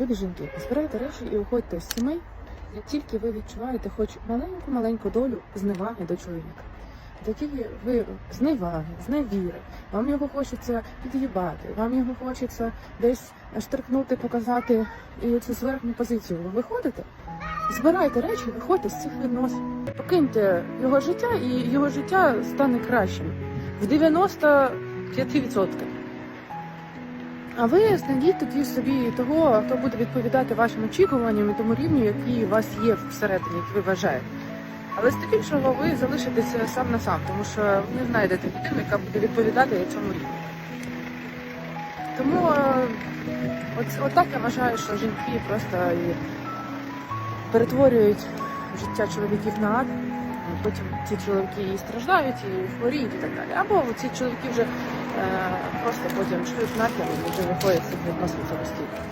любі жінки, збирайте речі і уходьте з сімей, як тільки ви відчуваєте хоч маленьку-маленьку долю зневаги до чоловіка. Тоді ви зневаги, зневіри, вам його хочеться під'їбати, вам його хочеться десь штрикнути, показати і цю зверхню позицію. Ви виходите, збирайте речі, виходьте з цих відносин. Покиньте його життя, і його життя стане кращим в 95%. А ви знайдіть тоді собі того, хто буде відповідати вашим очікуванням і тому рівню, який у вас є всередині, як ви вважаєте. Але здебільшого ви залишитеся сам на сам, тому що ви не знайдете людину, яка буде відповідати цьому рівню. Тому е, от, я вважаю, що жінки просто перетворюють життя чоловіків на ад. Потім ці чоловіки і страждають, і хворіють, і так далі. Або ці чоловіки вже просто потім шлють нахер і вже виходить з цих відносин самостійно.